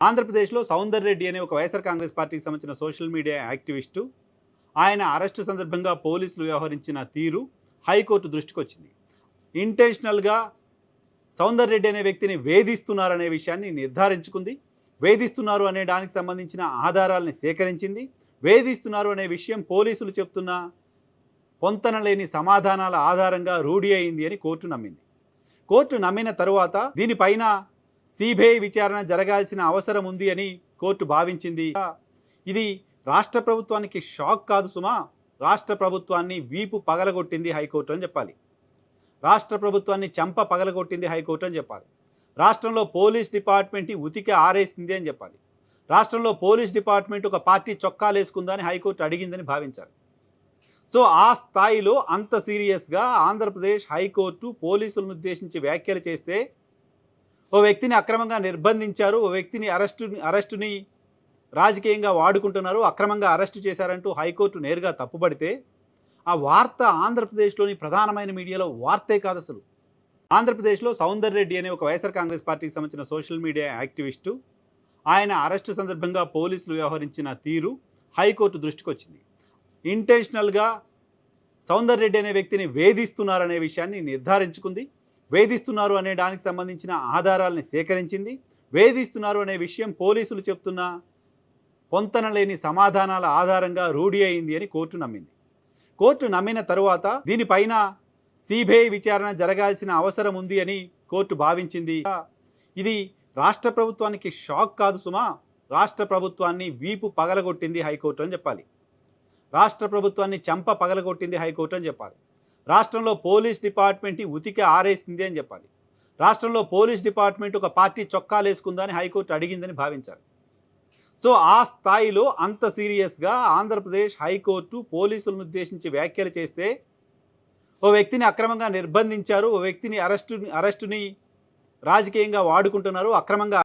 ఆంధ్రప్రదేశ్లో సౌందర్ రెడ్డి అనే ఒక వైఎస్ఆర్ కాంగ్రెస్ పార్టీకి సంబంధించిన సోషల్ మీడియా యాక్టివిస్టు. ఆయన అరెస్టు సందర్భంగా పోలీసులు వ్యవహరించిన తీరు హైకోర్టు దృష్టికి వచ్చింది. ఇంటెన్షనల్గా సౌందర్ రెడ్డి అనే వ్యక్తిని వేధిస్తున్నారనే విషయాన్ని నిర్ధారించుకుంది. వేధిస్తున్నారు అనే దానికి సంబంధించిన ఆధారాలని సేకరించింది. వేధిస్తున్నారు అనే విషయం పోలీసులు చెప్తున్న పొంతన లేని సమాధానాల ఆధారంగా రూఢి అయింది అని కోర్టు నమ్మింది. కోర్టు నమ్మిన తరువాత దీనిపైన సిబిఐ విచారణ జరగాల్సిన అవసరం ఉంది అని కోర్టు భావించింది. ఇది రాష్ట్ర ప్రభుత్వానికి షాక్ కాదు సుమా. రాష్ట్ర ప్రభుత్వాన్ని వీపు పగలగొట్టింది హైకోర్టు అని చెప్పాలి. రాష్ట్ర ప్రభుత్వాన్ని చంప పగలగొట్టింది హైకోర్టు అని చెప్పాలి. రాష్ట్రంలో పోలీస్ డిపార్ట్మెంట్ని ఉతికి ఆరేసింది అని చెప్పాలి. రాష్ట్రంలో పోలీస్ డిపార్ట్మెంట్ ఒక పార్టీ చొక్కాలు వేసుకుందని హైకోర్టు అడిగిందని భావించారు సో ఆ స్థాయిలో అంత సీరియస్గా ఆంధ్రప్రదేశ్ హైకోర్టు పోలీసులను ఉద్దేశించి వ్యాఖ్యలు చేస్తే ఓ వ్యక్తిని అక్రమంగా నిర్బంధించారు ఓ వ్యక్తిని అరెస్టు అరెస్టుని రాజకీయంగా వాడుకుంటున్నారు అక్రమంగా అరెస్టు చేశారంటూ హైకోర్టు నేరుగా తప్పుపడితే ఆ వార్త ఆంధ్రప్రదేశ్లోని ప్రధానమైన మీడియాలో వార్తే కాదు అసలు. ఆంధ్రప్రదేశ్లో సౌందర్ రెడ్డి అనే ఒక వైఎస్ఆర్ కాంగ్రెస్ పార్టీకి సంబంధించిన సోషల్ మీడియా యాక్టివిస్టు ఆయన అరెస్టు సందర్భంగా పోలీసులు వ్యవహరించిన తీరు హైకోర్టు దృష్టికి వచ్చింది. ఇంటెన్షనల్గా సౌందర్ రెడ్డి అనే వ్యక్తిని వేధిస్తున్నారనే విషయాన్ని నిర్ధారించుకుంది. వేధిస్తున్నారు అనే దానికి సంబంధించిన ఆధారాలని సేకరించింది. వేధిస్తున్నారు అనే విషయం పోలీసులు చెప్తున్న పొంతన లేని సమాధానాల ఆధారంగా రూఢి అయింది అని కోర్టు నమ్మింది. కోర్టు నమ్మిన తరువాత దీనిపైన సిబిఐ విచారణ జరగాల్సిన అవసరం ఉంది అని కోర్టు భావించింది. ఇది రాష్ట్ర ప్రభుత్వానికి షాక్ కాదు సుమా. రాష్ట్ర ప్రభుత్వాన్ని వీపు పగలగొట్టింది హైకోర్టు అని చెప్పాలి. రాష్ట్ర ప్రభుత్వాన్ని చంప పగలగొట్టింది హైకోర్టు అని చెప్పాలి. రాష్ట్రంలో పోలీస్ డిపార్ట్మెంట్ని ఉతికి ఆరేసింది అని చెప్పాలి. రాష్ట్రంలో పోలీస్ డిపార్ట్మెంట్ ఒక పార్టీ చొక్కాలు వేసుకుందని హైకోర్టు అడిగిందని భావించారు సో ఆ స్థాయిలో అంత సీరియస్గా ఆంధ్రప్రదేశ్ హైకోర్టు పోలీసులను ఉద్దేశించి వ్యాఖ్యలు చేస్తే ఓ వ్యక్తిని అక్రమంగా నిర్బంధించారు ఓ వ్యక్తిని అరెస్టు అరెస్టుని రాజకీయంగా వాడుకుంటున్నారు అక్రమంగా